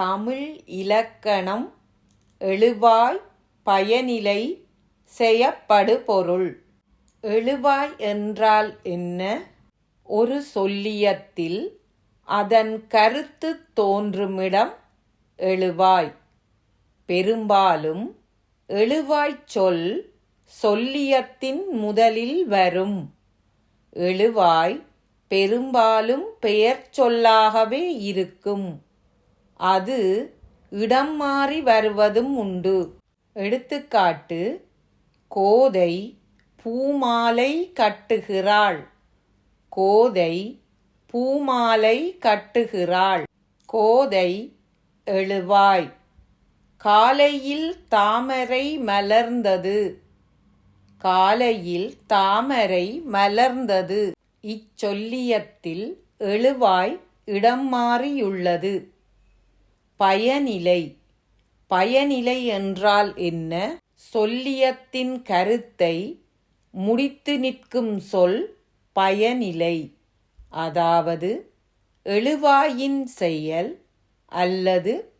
தமிழ் இலக்கணம் எழுவாய் பயனிலை செயப்படுபொருள் எழுவாய் என்றால் என்ன? ஒரு சொல்லியத்தில் அதன் கருத்து தோன்றுமிடம் எழுவாய். பெரும்பாலும் எழுவாய்ச் சொல் சொல்லியத்தின் முதலில் வரும். எழுவாய் பெரும்பாலும் பெயர் சொல்லாகவே இருக்கும். அது இடம் மாறி வருவதும் உண்டு. எடுத்துக்காட்டு கோதை பூமாலை கட்டுகிறாள். கோதை பூமாலை கட்டுகிறாள். கோதை எழுவாய். காலையில் தாமரை மலர்ந்தது. காலையில் தாமரை மலர்ந்தது. இச்சொல்லியத்தில் எழுவாய் இடம் மாறியுள்ளது. பயனிலை. பயனிலை என்றால் என்ன? சொல்லியத்தின் கருத்தை முடித்து நிற்கும் சொல் பயனிலை. அதாவது எழுவாயின் செயல் அல்லது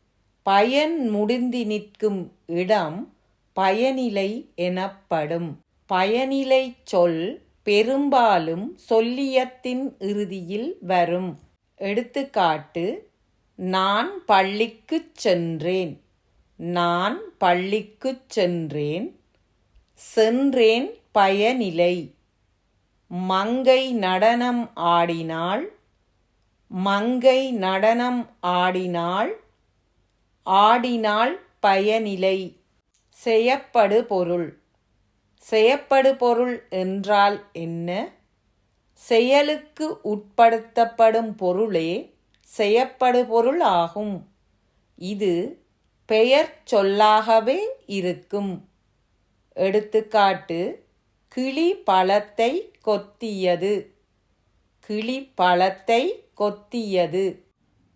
பயன் முடிந்து நிற்கும் இடம் பயனிலை எனப்படும். பயனிலை சொல் பெரும்பாலும் சொல்லியத்தின் இறுதியில் வரும். எடுத்துக்காட்டு நான் பள்ளிக்குச் சென்றேன். நான் பள்ளிக்குச் சென்றேன். சென்றேன் பயனிலை. மங்கை நடனம் ஆடினாள் மங்கை நடனம் ஆடினாள் ஆடினாள் பயனிலை. செயப்படு பொருள். செயப்படு பொருள் என்றால் என்ன? செயலுக்கு உட்படுத்தப்படும் பொருளே செயப்படுபொருள் ஆகும். இது பெயர் சொல்லாகவே இருக்கும். எடுத்துக்காட்டு கிளி பழத்தை கொத்தியது. கிளி பழத்தை கொத்தியது.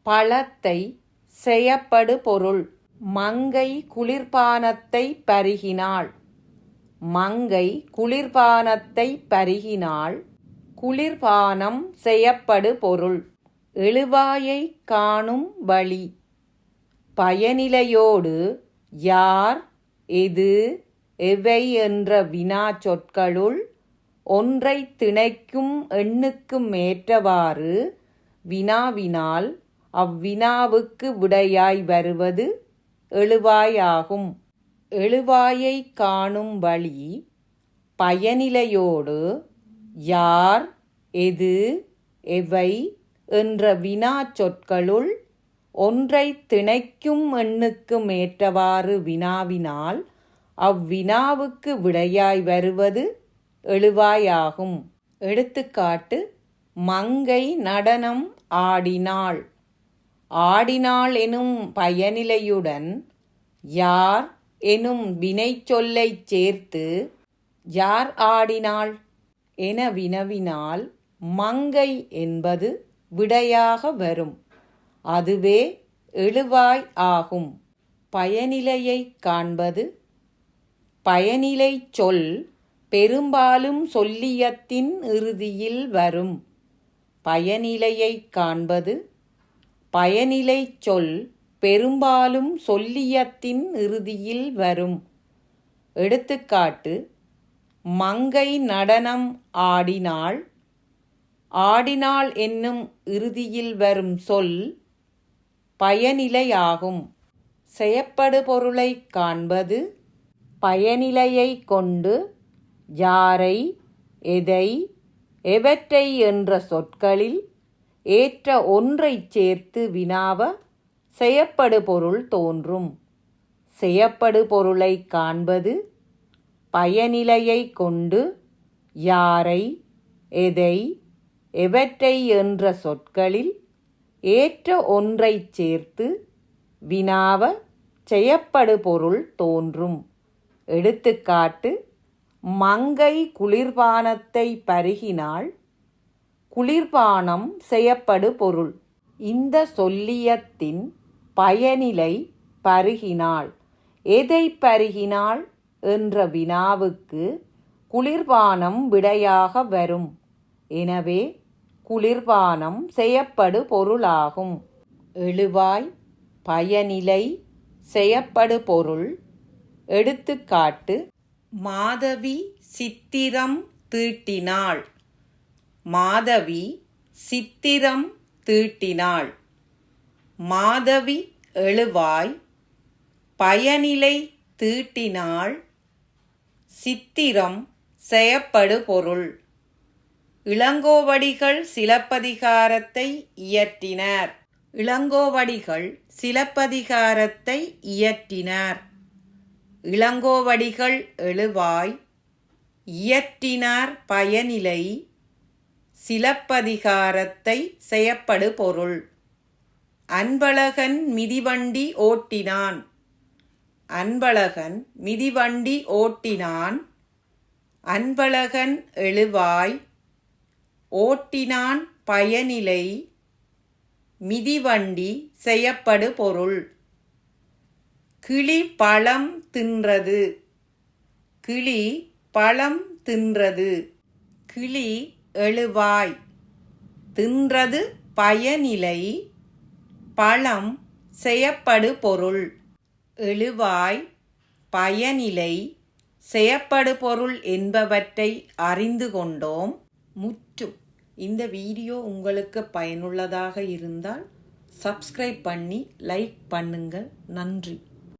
பழத்தை செயப்படு பொருள் மங்கை குளிர்பானத்தை பருகினாள் மங்கை குளிர்பானத்தை பருகினாள் குளிர்பானம் செய்யப்படு பொருள் எழுவாயை காணும் வழி. பயனிலையோடு யார் எது எவை என்ற வினா சொற்களுள் ஒன்றை திணைக்கும் எண்ணுக்கும் ஏற்றவாறு வினாவினால் அவ்வினாவுக்கு விடையாய் வருவது எழுவாயாகும். எழுவாயை காணும் வழி பயனிலையோடு யார் எது எவை என்ற வினா சொற்களுள் ஒன்றை திணைக்கும் எண்ணுக்கு மேற்றவாறு வினாவினால் அவ்வினாவுக்கு விடையாய் வருவது எழுவாயாகும். எடுத்துக்காட்டு மங்கை நடனம் ஆடினாள். ஆடினாள் எனும் பயனிலையுடன் யார் எனும் வினைச்சொல்லைச் சேர்த்து யார் ஆடினாள்? என வினவினால் மங்கை என்பது விடையாக வரும். அதுவே எழுவாய் ஆகும். பயனிலையை காண்பது. பயனிலை சொல் பெரும்பாலும் சொல்லியத்தின் இறுதியில் வரும். பயனிலையை காண்பது. பயனிலை சொல் பெரும்பாலும் சொல்லியத்தின் இறுதியில் வரும். எடுத்துக்காட்டு மங்கை நடனம் ஆடினாள் ஆடினாள் என்னும் இறுதியில் வரும் சொல் பயனிலையாகும். செயப்படு பொருளை காண்பது பயனிலையை கொண்டு யாரை எதை எவற்றை என்ற சொற்களில் ஏற்ற ஒன்றைச் சேர்த்து வினாவ செயப்படு பொருள் தோன்றும். செயப்படு பொருளை காண்பது பயனிலையை கொண்டு யாரை எதை எவற்றை என்ற சொற்களில் ஏற்ற ஒன்றைச் சேர்த்து வினாவ செயப்படு பொருள் தோன்றும். எடுத்துக்காட்டு மங்கை குளிர்பானத்தை பருகினால் குளிர்பானம் செய்யப்படு பொருள் இந்த சொல்லியத்தின் பயனிலை பருகினாள் எதை பருகினாள் என்ற வினாவுக்கு குளிர்பானம் விடையாக வரும். எனவே குளிர்பானம் செய்யப்படு பொருளாகும். எழுவாய் பயனிலை செய்யப்படு பொருள். எடுத்துக்காட்டு மாதவி சித்திரம் தீட்டினாள். மாதவி சித்திரம் தீட்டினாள். மாதவி எழுவாய் பயனிலை தீட்டினாள். சித்திரம் செயப்படு பொருள். இளங்கோவடிகள் சிலப்பதிகாரத்தை இயற்றினார். இளங்கோவடிகள் சிலப்பதிகாரத்தை இயற்றினார். இளங்கோவடிகள் எழுவாய் இயற்றினார் பயனிலை சிலப்பதிகாரத்தை செயப்படு பொருள் அன்பழகன் மிதிவண்டி ஓட்டினான். அன்பழகன் மிதிவண்டி ஓட்டினான். அன்பழகன் எழுவாய் ஓட்டினான் பயனிலை மிதிவண்டி செய்யப்படு பொருள். கிளி பழம் தின்றது. கிளி பழம் தின்றது. கிளி எழுவாய். தின்றது பயனிலை பழம் செய்யப்படு பொருள். எழுவாய் பயனிலை செயப்படுபொருள் என்பவற்றை அறிந்து கொண்டோம். முற்றும் இந்த வீடியோ உங்களுக்கு பயனுள்ளதாக இருந்தால் சப்ஸ்கிரைப் பண்ணி லைக் பண்ணுங்கள். நன்றி.